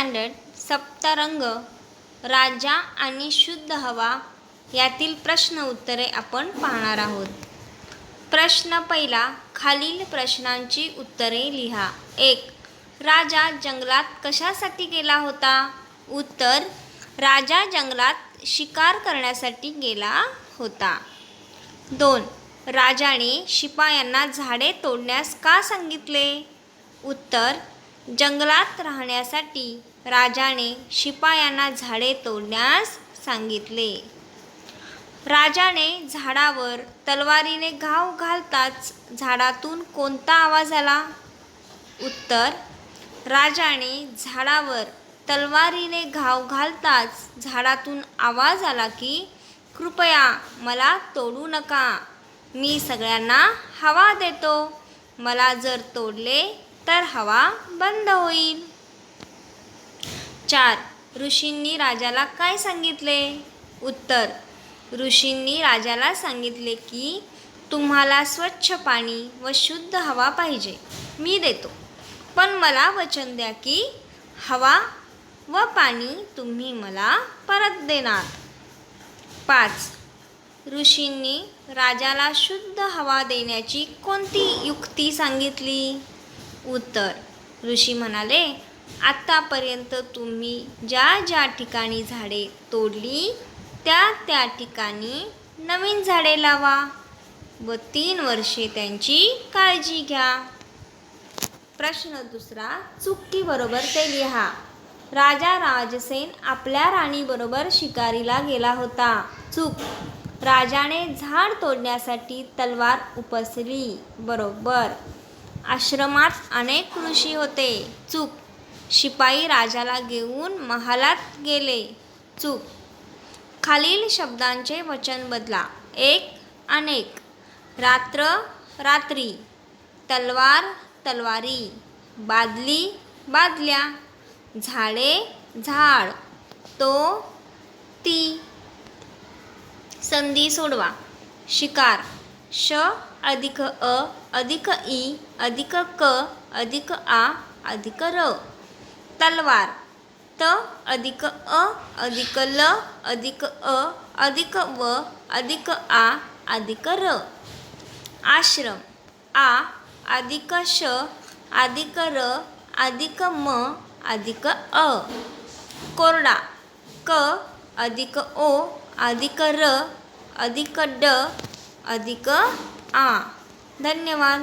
Standard Saptarang राजा आणि शुद्ध हवा यातील प्रश्न उत्तरे आपण पाहणार आहोत. प्रश्न पहिला खालील प्रश्नांची उत्तरे लिहा. एक राजा जंगलात कशासाठी गेला होता? उत्तर राजा जंगलात शिकार करण्यासाठी गेला होता. दोन राजाने शिपायांना झाडे तोडण्यास का सांगितले? उत्तर जंगलात राहण्यासाठी. राजाने शिपायांना झाडे तोडण्यास सांगितले. राजाने झाडावर तलवारीने घाव घालताच झाडातून कोणता आवाज आला? उत्तर राजाने झाडावर तलवारीने घाव घालताच झाडातून आवाज आला की कृपया मला तोडू नका. मी सगळ्यांना हवा देतो. मला जर तोडले तर हवा बंद होईल. चार. ऋषींनी राजाला काय सांगितले? उत्तर. ऋषींनी राजाला सांगितले की तुम्हाला स्वच्छ पाणी व शुद्ध हवा पाहिजे. मी देतो. पण मला वचन द्या की हवा व पाणी तुम्ही मला परत देणार. पाच. ऋषींनी राजाला शुद्ध हवा देण्याची कोणती युक्ती सांगितली? उत्तर. ऋषी म्हणाले आत्तापर्यंत तुम्ही ज्या ज्या ठिकाणी झाडे तोडली त्या त्या ठिकाणी नवीन झाडे लावा व तीन वर्षे त्यांची काळजी घ्या. प्रश्न दुसरा चुकीबरोबर ते लिहा. राजा राजसेन आपल्या राणीबरोबर शिकारीला गेला होता. चूक. राजाने झाड तोडण्यासाठी तलवार उपसली. बरोबर. आश्रमात अनेक ऋषी होते. चूक. शिपाई राजाला घेऊन महालात गेले. चूक. खालील शब्दांचे वचन बदला. एक अनेक. रात्र रात्री. तलवार तलवारी. बादली बादल्या. झाडे झाड. तो ती. संधी सोडवा. शिकार. श अधिक अ अधिक ई अधिक क अधिक आ अधिक र. तलवार. त अधिक अ अधिक ल अधिक अ अधिक व अधिक आ अधिक र. आश्रम. आ अधिक श अधिक र अधिक म अधिक अ. कोरडा. क अधिक ओ अधिक र अधिक ड अधिक आ. धन्यवाद.